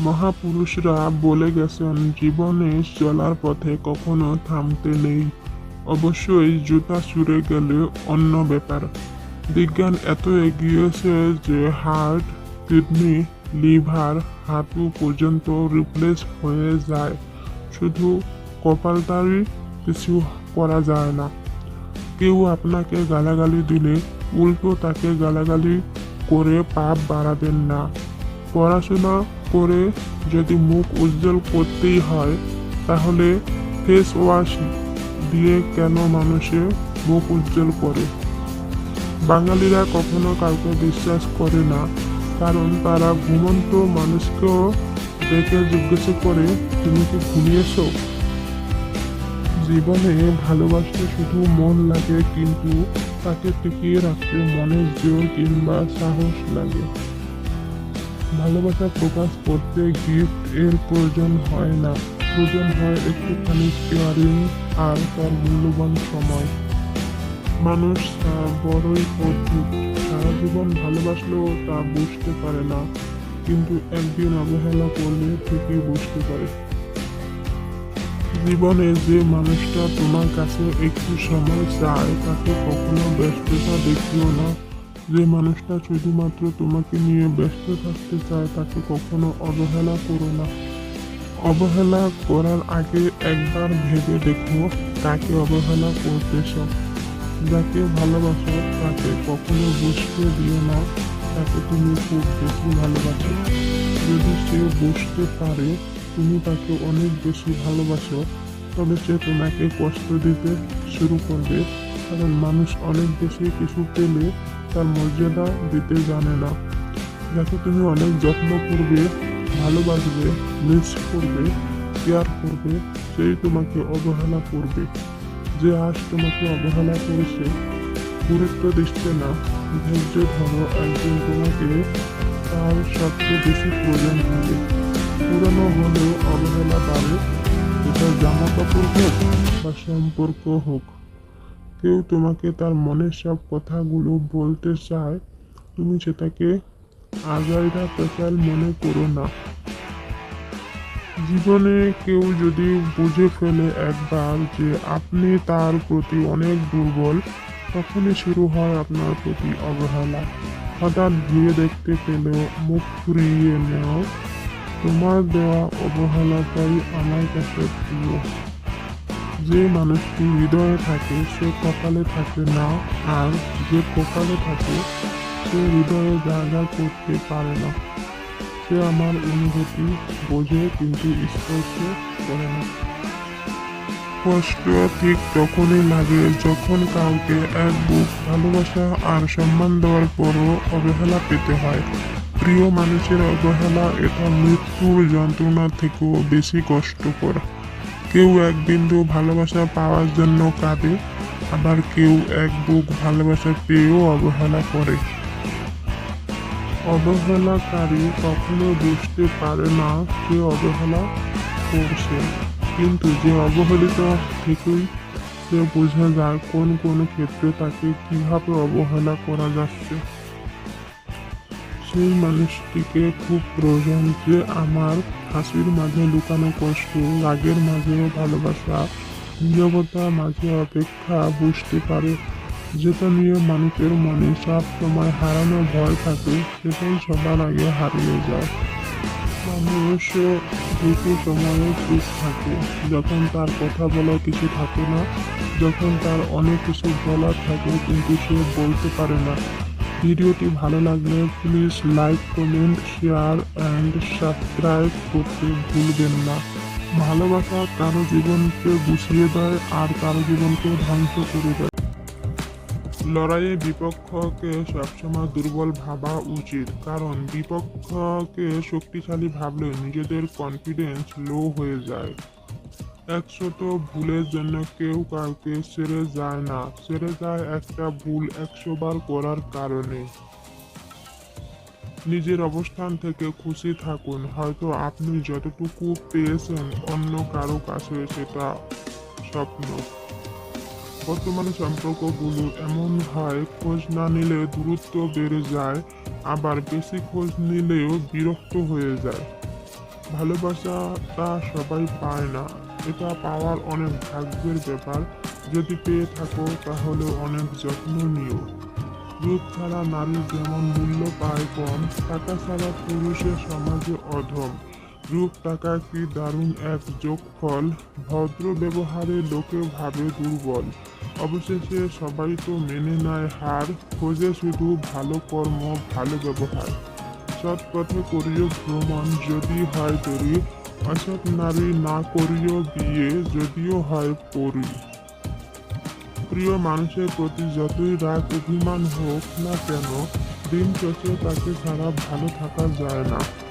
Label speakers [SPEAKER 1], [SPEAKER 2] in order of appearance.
[SPEAKER 1] মহাপুরুষরা বলে গেছেন, জীবনে চলার পথে কখনো থামতে নেই। অবশ্যই জুতা চুরে গেলে অন্য ব্যাপার। বিজ্ঞান এত এগিয়েছে যে হার্ট, কিডনি, লিভার, হাঁটু পর্যন্ত রিপ্লেস হয়ে যায়। শুধু কপালটারই কিছু করা যায় না। কেউ আপনাকে গালাগালি দিলে উল্টো তাকে গালাগালি করে পাপ বাড়াবেন না। পড়াশোনা করে যদি মুখ উজ্জ্বল করতেই হয়, তাহলে ফেস ওয়াশ দিয়ে কেন মানুষে মুখ উজ্জ্বল করে? বাঙালিরা কখনো কাউকে বিশ্বাস করে না, কারণ তারা ঘুমন্ত মানুষকেও দেখে জিজ্ঞাসা করে, তুমি কি ঘুমিয়েছো? জীবনে ভালোবাসতে শুধু মন লাগে, কিন্তু তাকে টিকিয়ে রাখতে মনের জোর কিংবা সাহস লাগে। ভালোবাসা প্রকাশ করতে গিফট এর প্রয়োজন হয় না। প্রয়োজন হয় একটুখানি কেয়ারিং আর তার মূল্যবান সময়। মানুষ বড়ই অদ্ভুত। সারা জীবন ভালোবাসলেও তা বুঝতে পারে না। কিন্তু একদিন অবহেলা করলে ঠিকই বুঝতে পারে। জীবনে যে মানুষটা তোমার কাছে একটু সময় চায়, তাকে কখনো ব্যস্ততা দেখিও না। যে মানুষটা শুধুমাত্র তোমাকে নিয়ে ব্যস্ত থাকতে চায়, তাকে কখনো অবহেলা করো না। অবহেলা করার আগে একবার ভেবে দেখো তাকে অবহেলা করতেছ যাকে ভালোবাসো, তাকে কখনো বুঝতে দিও না। তাকে তুমি খুব বেশি ভালোবাসো। যদি সে বুঝতে পারে তুমি তাকে অনেক বেশি ভালোবাসো, তবে সে তোমাকে কষ্ট দিতে শুরু করবে। কারণ মানুষ অনেক বেশি কিছু পেলে তার মর্যাদা দিতে জানে না। যাকে তুমি অনেক যত্ন করবে, ভালোবাসবে, মিস করবে, কেয়ার করবে, সেই তোমাকে অবহেলা করবে। যে আজ তোমাকে অবহেলা করেছে, গুরুত্ব দিচ্ছে না। ধৈর্য ধরো একজন তোমাকে তার সবচেয়ে বেশি প্রয়োজন হবে। পুরনো হলেও অবহেলা বাড়ে এটা জামা কাপড় হোক বা সম্পর্ক হোক। কেউ তোমাকে তার মনের সব কথাগুলো বলতে চায়, তুমি সেটাকে আগাইরা পেশাল মনে করো না। জীবনে কেউ যদি বুঝে ফেলে একবার যে আপনি তার প্রতি অনেক দুর্বল, তখনই শুরু হয় আপনার প্রতি অবহেলা। হঠাৎ ঘুরে দেখতে পেলেও মুখ ফুরিয়ে নেও তোমার দেওয়া অবহেলাটাই আমার কাছে প্রিয়। যে মানুষটি হৃদয়ে থাকে, সে কপালে থাকে না, আর যে কপালে থাকে, সে হৃদয়ে জায়গা করতে পারে না। সে আমার অনুভূতি বোঝে, কিন্তু স্পর্শ করে না। কষ্ট ঠিক তখনই লাগে যখন কাউকে এক বুক ভালোবাসা আর সম্মান দেওয়ার পরও অবহেলা পেতে হয়। প্রিয় মানুষের অবহেলা এটা মৃত্যুর যন্ত্রণা থেকেও বেশি কষ্টকর। কেউ এক বিন্দু ভালোবাসা পাওয়ার জন্য কাঁদে, আবার কেউ এক বুক ভালোবাসা পেয়েও অবহেলা করে। অবহেলাকারী কখনো বুঝতে পারে না সে অবহেলা করছে, কিন্তু যে অবহেলিত থেকেই সে বোঝা যায় কোন কোন ক্ষেত্রে তাকে কীভাবে অবহেলা করা যাচ্ছে। সেই মানুষটিকে খুব প্রয়োজন যে আমার হাসির মাঝে লুকানো কষ্ট, রাগের মাঝেও ভালোবাসা, নীরবতা মাঝে অপেক্ষা বুঝতে পারে। যেটা নিয়ে মানুষের মনে সব সময় হারানো ভয় থাকে, সেটাই সবার আগে হারিয়ে যায়। মানুষ দুটো সময়ে চুপ থাকে, যখন তার কথা বলা কিছু থাকে না, যখন তার অনেক কিছু বলার থাকে, কিন্তু সে বলতে পারে না। ভিডিওটি ভালো লাগলে please like comment share and subscribe করতে ভুলবেন না। ভালোবাসা কারও জীবনকে গুছিয়ে দেয় আর কারও জীবনকে ধ্বংস করে দেয়। লড়াইয়ে বিপক্ষকে সবসময় দুর্বল ভাবা উচিত, কারণ বিপক্ষকে শক্তিশালী ভাবলে নিজেদের কনফিডেন্স লো হয়ে যায়। একশত ভুলের জন্য কেউ কাউকে ছেড়ে যায় না। ছেড়ে যায় একটা ভুল একশো বার করার কারণে। নিজের অবস্থান থেকে খুশি থাকুন। হয়তো আপনি যতটুকু পেয়েছেন অন্য কারও কাছে সেটা স্বপ্ন। বর্তমানে সম্পর্কগুলো এমন হয়, খোঁজ না নিলে দূরত্ব বেড়ে যায়, আবার বেশি খোঁজ নিলেও বিরক্ত হয়ে যায়। ভালোবাসাটা সবাই পায় না। এটা পাওয়ার অনেক ভাগ্যের ব্যাপার। যদি পেয়ে থাকো, তাহলে অনেক যত্ন নিও। রূপ ছাড়া নারী যেমন মূল্য পায় কম, টাকা ছাড়া পুরুষের সমাজে অধম। রূপ টাকা কি দারুণ এক যোগফল? ভদ্র ব্যবহারে লোকে ভাবে দুর্বল। অবশেষে সবাই তো মেনে নেয় হার, খোঁজে শুধু ভালো কর্ম, ভালো ব্যবহার। সৎ পথে করিও ভ্রমণ, যদি হয় তরি। অসৎ নারী না করিও বিয়ে, যদিও হয় পরি। প্রিয় মানুষের প্রতি যতই রাগ, অভিমান হোক না কেন, দিন শেষে তাকে ছাড়া ভালো থাকা যায় না।